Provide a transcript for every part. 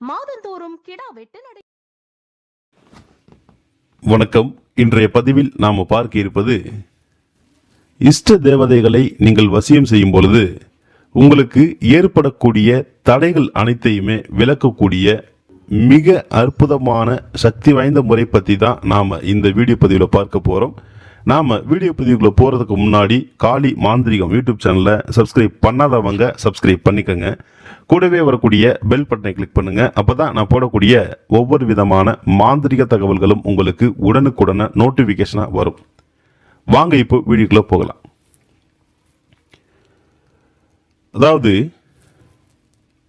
மாதந்தோறும் கிடா வெட்டு நடை வணக்கம். இன்றைய பதிவில் நாம் பார்க்க இருப்பது இஷ்ட தேவதைகளை நீங்கள் வசியம் செய்யும் பொழுது உங்களுக்கு ஏற்படக்கூடிய தடைகள் அனைத்தையுமே விளக்கக்கூடிய மிக அற்புதமான சக்தி வாய்ந்த முறை பற்றி தான் நாம் இந்த வீடியோ பதிவில் பார்க்க போகிறோம் நாம் வீடியோ பதிவுக்குள்ளே போகிறதுக்கு முன்னாடி காளி மாந்திரிகம் யூடியூப் சேனலை சப்ஸ்கிரைப் பண்ணாதவங்க சப்ஸ்கிரைப் பண்ணிக்கோங்க. கூடவே வரக்கூடிய பெல் பட்டனை கிளிக் அப்போ தான் நான் போடக்கூடிய ஒவ்வொரு விதமான மாந்திரிக தகவல்களும் உங்களுக்கு உடனுக்குடனே நோட்டிஃபிகேஷனாக வரும். வாங்க இப்போ வீடியோக்குள்ளே போகலாம். அதாவது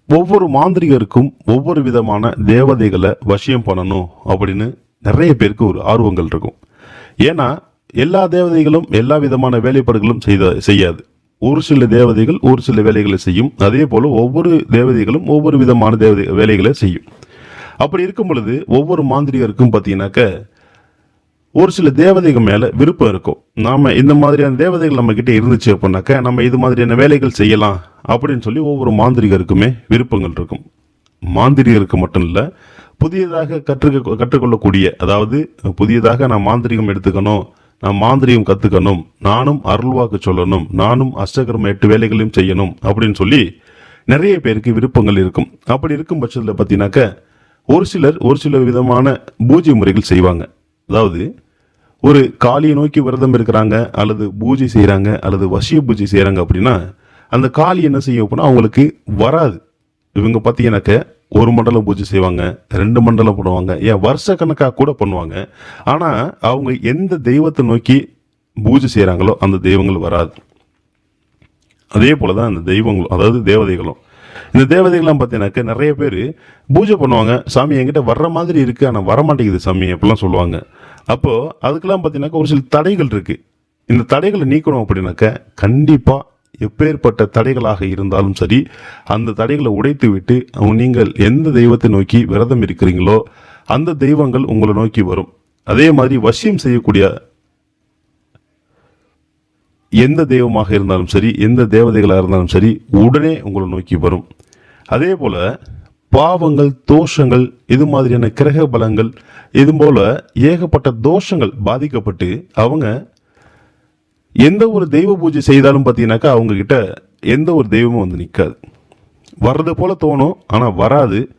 ஒவ்வொரு மாந்திரிகருக்கும் ஒவ்வொரு விதமான தேவதைகளை வசியம் பண்ணணும் அப்படின்னு நிறைய பேருக்கு ஒரு ஆர்வங்கள் இருக்கும். ஏன்னா எல்லா தேவதைகளும் எல்லா விதமான வேலைப்பாடுகளும் செய்த செய்யாது. ஒரு சில தேவதைகள் ஒரு சில வேலைகளை செய்யும். அதே போல ஒவ்வொரு தேவதைகளும் ஒவ்வொரு விதமான தேவதை வேலைகளை செய்யும். அப்படி இருக்கும் பொழுது ஒவ்வொரு மாந்திரிகருக்கும் பார்த்தீங்கன்னாக்க ஒரு சில தேவதைகள் மேலே விருப்பம் இருக்கும். நாம இந்த மாதிரியான தேவதைகள் நம்ம கிட்ட இருந்துச்சு அப்படின்னாக்க நம்ம இது மாதிரியான வேலைகள் செய்யலாம் அப்படின்னு சொல்லி ஒவ்வொரு மாந்திரிகருக்குமே விருப்பங்கள் இருக்கும். மாந்திரிகருக்கு மட்டும் இல்லை புதியதாக கற்றுக்க கற்றுக்கொள்ளக்கூடிய அதாவது புதியதாக நான் மாந்திரிகம் எடுத்துக்கணும் நான் மாந்திரியம் கத்துக்கணும். நானும் அருள்வாக்கு சொல்லணும். நானும் அஷ்டகரம் எட்டு வேலைகளையும் செய்யணும் அப்படின்னு சொல்லி நிறைய பேருக்கு விருப்பங்கள் இருக்கும். அப்படி இருக்கும் பட்சத்தில் பார்த்தீங்கன்னாக்க ஒரு சிலர் ஒரு சில விதமான பூஜை முறைகள் செய்வாங்க. அதாவது ஒரு காளியை நோக்கி விரதம் இருக்கிறாங்க அல்லது பூஜை செய்கிறாங்க அல்லது வசிய பூஜை செய்கிறாங்க அப்படின்னா அந்த காளி என்ன செய்யும் அப்படின்னா அவங்களுக்கு வராது. இவங்க பார்த்தீங்கன்னாக்க ஒரு மண்டலம் பூஜை செய்வாங்க ரெண்டு மண்டலம் பண்ணுவாங்க ஏன் வருஷ கணக்காக கூட பண்ணுவாங்க. ஆனால் அவங்க எந்த தெய்வத்தை நோக்கி பூஜை செய்கிறாங்களோ அந்த தெய்வங்கள் வராது. அதே போல தான் அந்த தெய்வங்களும் அதாவது தேவதைகளும். இந்த தேவதைகள்லாம் பார்த்தீங்கன்னாக்க நிறைய பேர் பூஜை பண்ணுவாங்க சாமி என்கிட்ட வர்ற மாதிரி இருக்குது ஆனால் வரமாட்டேங்குது சாமி அப்படிலாம் சொல்லுவாங்க. அப்போது அதுக்கெல்லாம் பார்த்தீங்கன்னாக்க ஒரு சில தடைகள் இருக்குது இந்த தடைகளை நீக்கணும் அப்படின்னாக்க கண்டிப்பாக எப்பேற்பட்ட தடைகளாக இருந்தாலும் சரி அந்த தடைகளை உடைத்து விட்டு நீங்கள் எந்த தெய்வத்தை நோக்கி விரதம் இருக்கிறீங்களோ அந்த தெய்வங்கள் உங்களை நோக்கி வரும். அதே மாதிரி வசியம் செய்யக்கூடிய எந்த தெய்வமாக இருந்தாலும் சரி எந்த தேவதைகளாக இருந்தாலும் சரி உடனே உங்களை நோக்கி வரும். அதே போல பாவங்கள் தோஷங்கள் இது மாதிரியான கிரக பலங்கள் இது போல ஏகப்பட்ட தோஷங்கள் பாதிக்கப்பட்டு அவங்க எந்த ஒரு தெய்வ பூஜை செய்தாலும் பார்த்தீங்கன்னாக்கா அவங்கக்கிட்ட எந்த ஒரு தெய்வமும் வந்து நிற்காது வர்றது போல தோணும் ஆனால் வராது.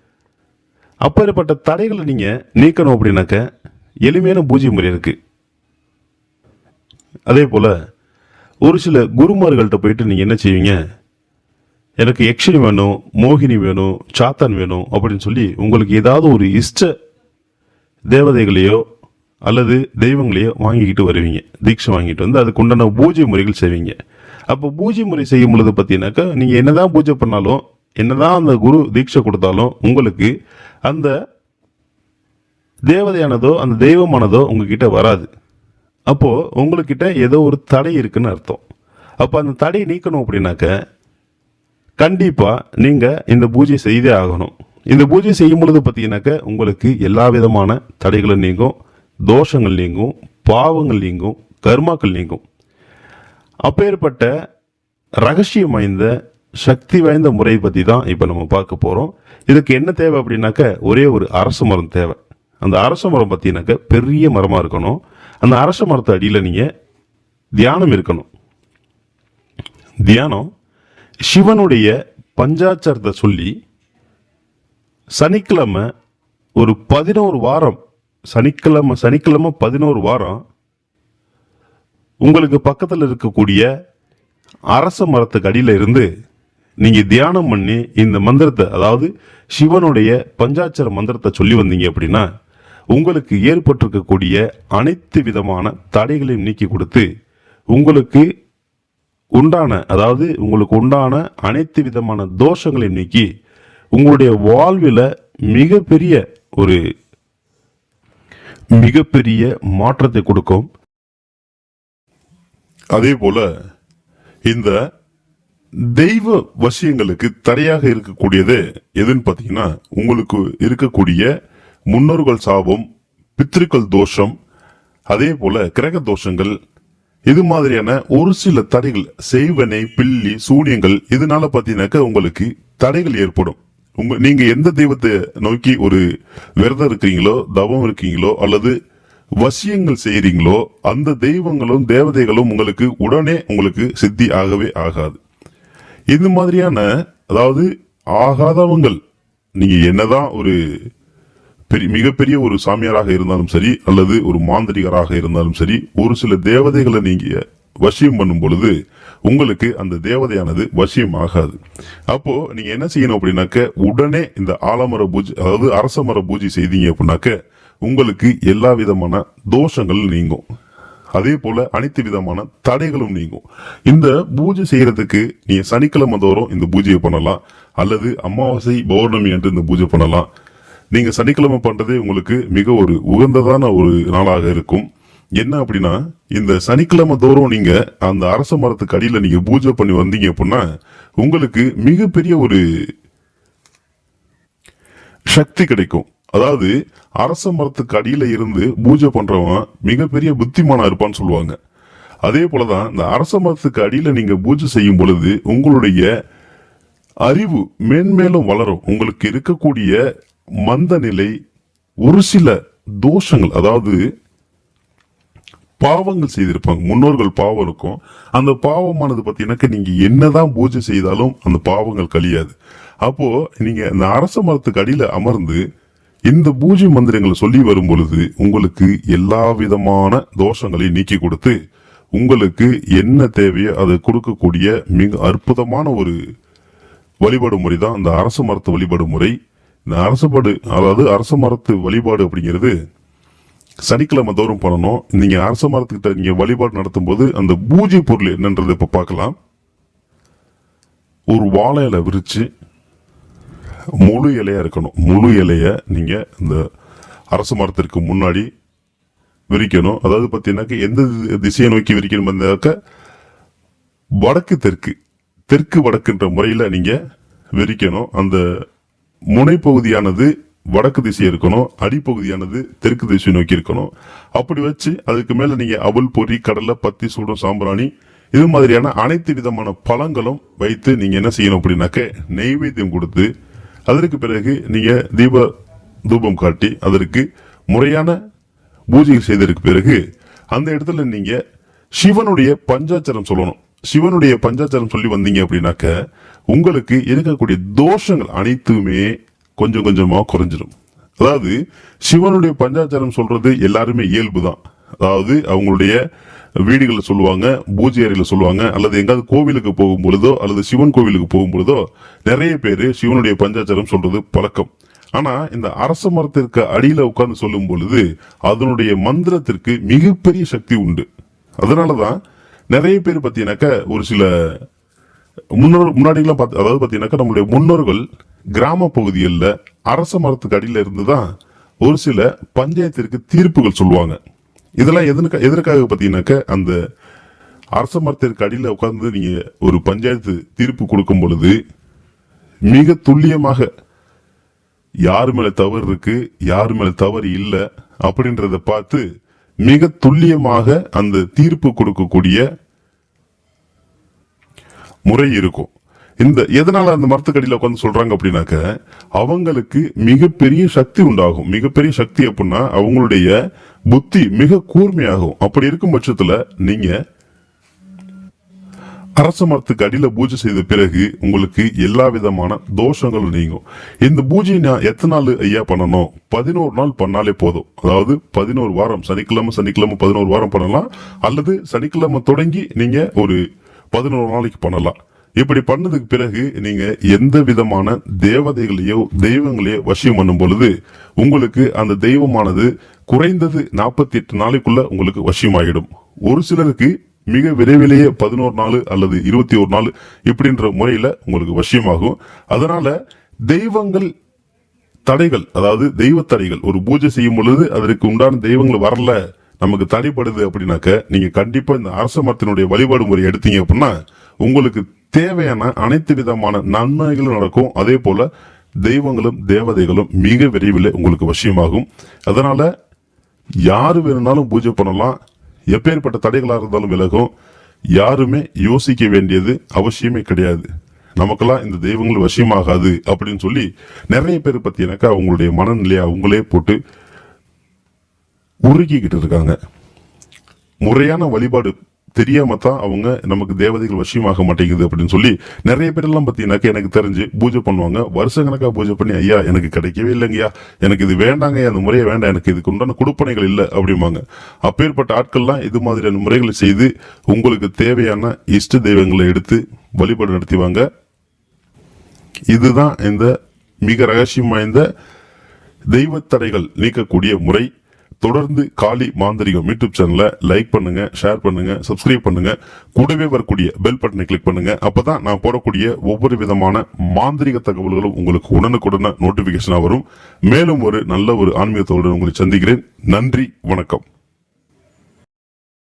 அப்பேற்பட்ட தடைகளை நீங்கள் நீக்கணும் அப்படின்னாக்க எளிமையான பூஜை முறை இருக்குது அதே போல் ஒரு சில குருமார்கள்ட்ட போயிட்டு நீங்கள் என்ன செய்வீங்க? எனக்கு யக்ஷினி வேணும் மோகினி வேணும் சாத்தான் வேணும் அப்படின்னு சொல்லி உங்களுக்கு ஏதாவது ஒரு இஷ்ட தேவதைகளையோ அல்லது தெய்வங்களையோ வாங்கிக்கிட்டு வருவீங்க. தீட்சை வாங்கிட்டு வந்து அதுக்கு உண்டான பூஜை முறைகள் செய்வீங்க. அப்போ பூஜை முறை செய்யும் பொழுது பார்த்தீங்கன்னாக்கா நீங்கள் என்னதான் பூஜை பண்ணாலும் என்னதான் அந்த குரு தீட்சை கொடுத்தாலும் உங்களுக்கு அந்த தேவதையானதோ அந்த தெய்வமானதோ உங்ககிட்ட வராது. அப்போது உங்கள்கிட்ட ஏதோ ஒரு தடை இருக்குன்னு அர்த்தம். அப்போ அந்த தடையை நீக்கணும் அப்படின்னாக்க கண்டிப்பாக நீங்கள் இந்த பூஜை செய்தே ஆகணும். இந்த பூஜை செய்யும் பொழுது பார்த்தீங்கன்னாக்க உங்களுக்கு எல்லா விதமான தடைகளும் நீங்கும். தோஷங்கள் நீங்கும் பாவங்கள் நீங்கும் கர்மாக்கள் நீங்கும். அப்பேற்பட்ட ரகசியம் வாய்ந்த சக்தி வாய்ந்த முறை பற்றி தான் இப்போ நம்ம பார்க்க போகிறோம் இதுக்கு என்ன தேவை அப்படின்னாக்க ஒரே ஒரு அரச மரம் தேவை. அந்த அரச மரம் பார்த்தீங்கன்னாக்க பெரிய மரமாக இருக்கணும். அந்த அரச மரத்து அடியில் நீங்கள் தியானம் இருக்கணும். தியானம் சிவனுடைய பஞ்சாச்சாரத்தை சொல்லி சனிக்கிழமை ஒரு பதினோரு வாரம் சனிக்கிழமை சனிக்கிழமை பதினோரு வாரம் உங்களுக்கு பக்கத்தில் இருக்கக்கூடிய அரச மரத்துக்கு அடியில் இருந்து நீங்கள் தியானம் பண்ணி இந்த மந்திரத்தை அதாவது சிவனுடைய பஞ்சாட்சர மந்திரத்தை சொல்லி வந்தீங்க அப்படின்னா உங்களுக்கு ஏற்பட்டிருக்கக்கூடிய அனைத்து விதமான தடைகளையும் நீக்கி கொடுத்து உங்களுக்கு உண்டான அதாவது உங்களுக்கு உண்டான அனைத்து விதமான தோஷங்களையும் நீக்கி உங்களுடைய வாழ்வில் மிகப்பெரிய ஒரு மிகப்பெரிய மாற்றத்தை கொடுக்கும். அதே போல இந்த தெய்வ வசியங்களுக்கு தடையாக இருக்கக்கூடியது எதுன்னு பார்த்தீங்கன்னா உங்களுக்கு இருக்கக்கூடிய முன்னோர்கள் சாபம் பித்திருக்கள் தோஷம் அதே போல கிரக தோஷங்கள் இது மாதிரியான ஒரு சில தடைகள் செய்வனை பில்லி சூனியங்கள் இதனால பார்த்தீங்கன்னாக்க உங்களுக்கு தடைகள் ஏற்படும். உங்க நீங்க எந்த தெய்வத்தை நோக்கி ஒரு விரதம் இருக்கீங்களோ தவம் இருக்கீங்களோ அல்லது வசியங்கள் செய்கிறீங்களோ அந்த தெய்வங்களும் தேவதைகளும் உங்களுக்கு உடனே உங்களுக்கு சித்தி ஆகவே ஆகாது. இந்த மாதிரியான அதாவது ஆகாதவங்கள் நீங்க என்னதான் ஒரு பெரிய மிகப்பெரிய ஒரு சாமியாராக இருந்தாலும் சரி அல்லது ஒரு மாந்திரிகராக இருந்தாலும் சரி ஒரு சில தேவதைகளை நீங்க வசியம் பண்ணும் பொழுது உங்களுக்கு அந்த தேவதையானது வசியம் ஆகாது அப்போ நீங்க என்ன செய்யணும் அப்படின்னாக்க உடனே இந்த ஆலமர பூஜை அதாவது அரச மர பூஜை செய்தீங்க அப்படின்னாக்க உங்களுக்கு எல்லா விதமான தோஷங்கள் நீங்கும். அதே போல அனைத்து விதமான தடைகளும் நீங்கும். இந்த பூஜை செய்யறதுக்கு நீங்க சனிக்கிழமை தோறும் இந்த பூஜையை பண்ணலாம். அல்லது அமாவாசை பௌர்ணமி என்று இந்த பூஜை பண்ணலாம். நீங்க சனிக்கிழமை பண்றதே உங்களுக்கு மிக ஒரு உகந்ததான ஒரு நாளாக இருக்கும். என்ன அப்படின்னா இந்த சனிக்கிழமை தோறும் நீங்க அந்த அரச மரத்துக்கு அடியில் நீங்க பூஜை பண்ணி வந்தீங்க அப்படின்னா உங்களுக்கு மிகப்பெரிய ஒரு சக்தி கிடைக்கும். அதாவது அரச மரத்துக்கு அடியில் இருந்து பூஜை பண்றவன் மிகப்பெரிய புத்திமானா இருப்பான்னு சொல்லுவாங்க. அதே போலதான் இந்த அரச மரத்துக்கு அடியில் நீங்க பூஜை செய்யும் பொழுது உங்களுடைய அறிவு மேன்மேலும் வளரும். உங்களுக்கு இருக்கக்கூடிய மந்த நிலை ஒரு சில தோஷங்கள் அதாவது பாவங்கள் செய்திருப்பாங்க. முன்னோர்கள் பாவம் இருக்கும். அந்த பாவமானது பார்த்தீங்கன்னாக்க நீங்க என்னதான் பூஜை செய்தாலும் அந்த பாவங்கள் கழியாது. அப்போ நீங்க இந்த அரச மரத்துக்கு அடியில் அமர்ந்து இந்த பூஜை மந்திரங்களை சொல்லி வரும் பொழுது உங்களுக்கு எல்லா விதமான தோஷங்களையும் நீக்கி கொடுத்து உங்களுக்கு என்ன தேவையோ அதை கொடுக்கக்கூடிய மிக அற்புதமான ஒரு வழிபாடு முறை தான் இந்த அரச மரத்து வழிபாடு முறை. இந்த அரசபாடு அதாவது அரச மரத்து வழிபாடு அப்படிங்கிறது சனிக்கிழமை தோறும் பண்ணணும். நீங்க அரச மரத்துக்கிட்ட நீங்க வழிபாடு நடத்தும் போது அந்த பூஜை பொருள் என்னன்றது இப்ப பார்க்கலாம். ஒரு வாழை இலை விரிச்சு முழு இலையா இருக்கணும். முழு இலைய நீங்க இந்த அரச மரத்திற்கு முன்னாடி விரிக்கணும். அதாவது பார்த்தீங்கன்னாக்க எந்த திசையை நோக்கி விரிக்கணும் வந்தாக்க வடக்கு தெற்கு தெற்கு வடக்குன்ற முறையில் நீங்கள் விரிக்கணும். அந்த முனைப்பகுதியானது வடக்கு திசை இருக்கணும் அடிப்பகுதியானது தெற்கு திசை நோக்கி இருக்கணும். அப்படி வச்சு அதுக்கு மேலே நீங்கள் அவல் பொறி கடலை பத்தி சூடம் சாம்பிராணி இது மாதிரியான அனைத்து விதமான பழங்களும் வைத்து நீங்கள் என்ன செய்யணும் அப்படின்னாக்க நெய்வேத்தியம் கொடுத்து அதற்கு பிறகு நீங்கள் தீப தூபம் காட்டி அதற்கு முறையான பூஜை செய்ததற்கு பிறகு அந்த இடத்துல நீங்கள் சிவனுடைய பஞ்சாச்சரம் சொல்லணும். சிவனுடைய பஞ்சாச்சரம் சொல்லி வந்தீங்க அப்படின்னாக்க உங்களுக்கு இருக்கக்கூடிய தோஷங்கள் அனைத்துமே கொஞ்சம் கொஞ்சமாக குறைஞ்சிடும் அதாவது சிவனுடைய பஞ்சாச்சாரம் சொல்றது எல்லாருமே இயல்பு தான் அதாவது அவங்களுடைய வீடுகளில் சொல்லுவாங்க பூஜை அறையில் சொல்லுவாங்க அல்லது எங்காவது கோவிலுக்கு போகும் பொழுதோ அல்லது சிவன் கோவிலுக்கு போகும் பொழுதோ நிறைய பேர் சிவனுடைய பஞ்சாச்சாரம் சொல்றது பழக்கம். ஆனா இந்த அரச மரத்திற்கு அடியில உட்கார்ந்து சொல்லும் பொழுது அதனுடைய மந்திரத்திற்கு மிகப்பெரிய சக்தி உண்டு. அதனாலதான் நிறைய பேர் பார்த்தீங்கன்னாக்க ஒரு சில முன்னோர் முன்னாடிலாம் பார்த்து அதாவது பார்த்தீங்கன்னாக்கா நம்மளுடைய முன்னோர்கள் கிராம பகுதிகளில் அரச மரத்துக்கு அடியில இருந்து தான் ஒரு சில பஞ்சாயத்திற்கு தீர்ப்புகள் சொல்லுவாங்க. இதெல்லாம் எதனுக்கு எதற்காக பார்த்தீங்கன்னாக்க அந்த அரச மரத்திற்கு அடியில உட்கார்ந்து நீங்கள் ஒரு பஞ்சாயத்து தீர்ப்பு கொடுக்கும் பொழுது மிக துல்லியமாக யார் மேலே தவறு இருக்கு யார் மேலே தவறு இல்லை அப்படின்றத பார்த்து மிக துல்லியமாக அந்த தீர்ப்பு கொடுக்கக்கூடிய முறை இருக்கும். இந்த எதனால அந்த மரத்துக்கடியில் உட்காந்து சொல்றாங்க அப்படின்னாக்க அவங்களுக்கு மிகப்பெரிய சக்தி உண்டாகும். மிகப்பெரிய சக்தி அப்படின்னா அவங்களுடைய புத்தி மிக கூர்மையாகும். அப்படி இருக்கும் பட்சத்துல நீங்க அரச மரத்துக்கு அடியில் பூஜை செய்த பிறகு உங்களுக்கு எல்லா விதமான தோஷங்களும் நீங்கும். இந்த பூஜை நான் எத்தனை நாள் ஐயா பண்ணணும்? பதினோரு நாள் பண்ணாலே போதும். அதாவது பதினோரு வாரம் சனிக்கிழமை சனிக்கிழமை பதினோரு வாரம் பண்ணலாம். அல்லது சனிக்கிழமை தொடங்கி நீங்க ஒரு பதினோரு நாளைக்கு பண்ணலாம். இப்படி பண்ணதுக்கு பிறகு நீங்க எந்த விதமான தேவதைகளையோ தெய்வங்களையோ வசியம் பண்ணும் பொழுது உங்களுக்கு அந்த தெய்வமானது குறைந்தது நாற்பத்தி எட்டு நாளைக்குள்ள உங்களுக்கு வசியமாகிடும். ஒரு சிலருக்கு மிக விரைவிலேயே பதினோரு நாள் அல்லது இருபத்தி ஒரு நாள் இப்படின்ற முறையில உங்களுக்கு வசியமாகும். அதனால தெய்வங்கள் தடைகள் அதாவது தெய்வ தடைகள் ஒரு பூஜை செய்யும் பொழுது அதற்கு உண்டான தெய்வங்கள் வரல நமக்கு தடைப்படுது அப்படின்னாக்க நீங்க கண்டிப்பா இந்த அரச மரத்தினுடைய வழிபாடு முறை எடுத்தீங்க அப்படின்னா உங்களுக்கு தேவையான அனைத்து விதமான நன்மைகளும் நடக்கும். அதே போல தெய்வங்களும் தேவதைகளும் மிக விரைவில் உங்களுக்கு வசியமாகும். அதனால யாரு வேணும்னாலும் பூஜை பண்ணலாம். எப்பேற்பட்ட தடைகளாக இருந்தாலும் விலகும். யாருமே யோசிக்க வேண்டியது அவசியமே கிடையாது. நமக்கெல்லாம் இந்த தெய்வங்கள் வசியமாகாது அப்படின்னு சொல்லி நிறைய பேர் பத்தினாக்கா அவங்களுடைய மனநிலையை அவங்களே போட்டு உருகிக்கிட்டு இருக்காங்க. முறையான வழிபாடு தெரியாம தான் அவங்க நமக்கு தேவதைகள் வசியமாக மாட்டேங்குது அப்படின்னு சொல்லி நிறைய பேரெல்லாம் பார்த்தீங்கன்னாக்க எனக்கு தெரிஞ்சு பூஜை பண்ணுவாங்க. வருஷக்கணக்கா பூஜை பண்ணி ஐயா எனக்கு கிடைக்கவே இல்லைங்கய்யா. எனக்கு இது வேண்டாங்க அந்த முறையை வேண்டாம். எனக்கு இதுக்கு உண்டான கொடுப்பனைகள் இல்லை. அப்படிம்பாங்க. அப்பேற்பட்ட ஆட்கள்லாம் இது மாதிரியான முறைகளை செய்து உங்களுக்கு தேவையான இஷ்ட தெய்வங்களை எடுத்து வழிபாடு நடத்திவாங்க. இதுதான் இந்த மிக ரகசியம் வாய்ந்த தெய்வத்தடைகள் நீக்கக்கூடிய முறை. தொடர்ந்து காளி மாந்திரிகம் யூடியூப் சேனலை லைக் பண்ணுங்க ஷேர் பண்ணுங்க சப்ஸ்கிரைப் பண்ணுங்க. கூடவே வரக்கூடிய பெல் பட்டனை கிளிக் பண்ணுங்க. அப்பதான் நான் போடக்கூடிய ஒவ்வொரு விதமான மாந்திரிக தகவல்களும் உங்களுக்கு உடனுக்குடனே நோட்டிபிகேஷனா வரும். மேலும் ஒரு நல்ல ஒரு ஆன்மீகத்தோடு உங்களை சந்திக்கிறேன். நன்றி வணக்கம்.